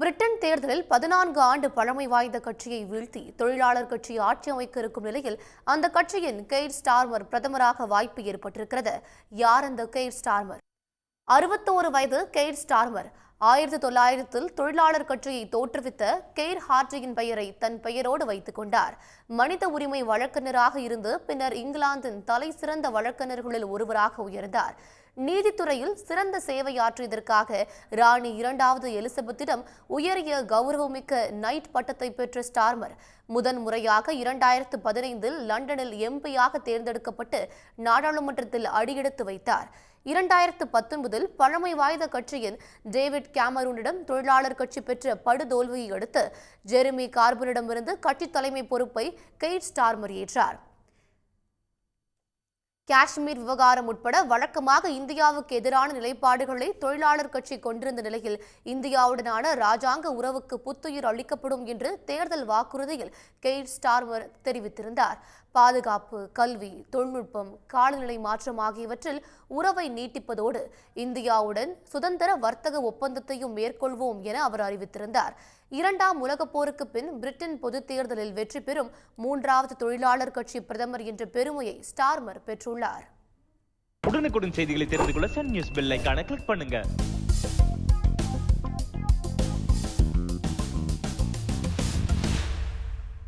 Britain தேர்தலில் பதினான்கு ஆண்டு பழமை வாய்ந்த கட்சியை வீழ்த்தி தொழிலாளர் கட்சி ஆட்சி அமைக்க இருக்கும் நிலையில் அந்த கட்சியின் கெய்ர் ஸ்டார்மர் பிரதமராக வாய்ப்பு ஏற்பட்டிருக்கிறது. யார் அந்த கெய்ர் ஸ்டார்மர்? அறுபத்தோரு வயது கெய்ர் ஸ்டார்மர். ஆயிரத்தி தொள்ளாயிரத்தில் தொழிலாளர் கட்சியை தோற்றுவித்த கெய்ர் ஹார்டியின் பெயரை தன் பெயரோடு வைத்துக் கொண்டார். மனித உரிமை வழக்கறிஞராக இருந்து பின்னர் இங்கிலாந்தின் தலை சிறந்த வழக்கறிஞர்களில் ஒருவராக உயர்ந்தார். நீதித்துறையில் சிறந்த சேவையாற்றியதற்காக ராணி இரண்டாவது எலிசபெத்திடம் உயரிய கௌரவமிக்க நைட் பட்டத்தை பெற்ற ஸ்டார்மர். முதன் முறையாக இரண்டாயிரத்து பதினைந்தில் லண்டனில் எம்பியாக தேர்ந்தெடுக்கப்பட்டு நாடாளுமன்றத்தில் அடியெடுத்து வைத்தார். இரண்டாயிரத்து பத்தொன்பதில் பழமை வாய்ந்த கட்சியின் டேவிட் கேமரூனிடம் தொழிலாளர் கட்சி பெற்ற படுதோல்வியை அடுத்து ஜெரிமி கார்பனிடமிருந்து கட்சி தலைமை பொறுப்பை கெய்ட் ஸ்டார்மர் ஏற்றார். காஷ்மீர் விவகாரம் உட்பட வழக்கமாக இந்தியாவுக்கு எதிரான நிலைப்பாடுகளை தொழிலாளர் கட்சி கொண்டிருந்த நிலையில் இந்தியாவுடனான ராஜாங்க உறவுக்கு புத்துயிர் அளிக்கப்படும் என்று தேர்தல் வாக்குறுதியில் கெய்ட் ஸ்டார்மர் தெரிவித்திருந்தார். பாதுகாப்பு கல்வி தொழில்நுட்பம் காலநிலை மாற்றம் ஆகியவற்றில் உறவை நீட்டிப்பதோடு இந்தியாவுடன் சுதந்திர வர்த்தக ஒப்பந்தத்தையும் மேற்கொள்வோம் என அவர் அறிவித்திருந்தார். இரண்டாம் உலகப் போருக்கு பின் பிரிட்டன் பொதுத் தேர்தலில் வெற்றி பெறும் மூன்றாவது தொழிலாளர் கட்சி பிரதமர் என்ற பெருமையை ஸ்டார்மர் பெற்றுள்ளார். உடனுக்குடன் செய்திகளை தெரிந்து கொள்ள சன் நியூஸ் பெல் ஐக்கான கிளிக் பண்ணுங்க.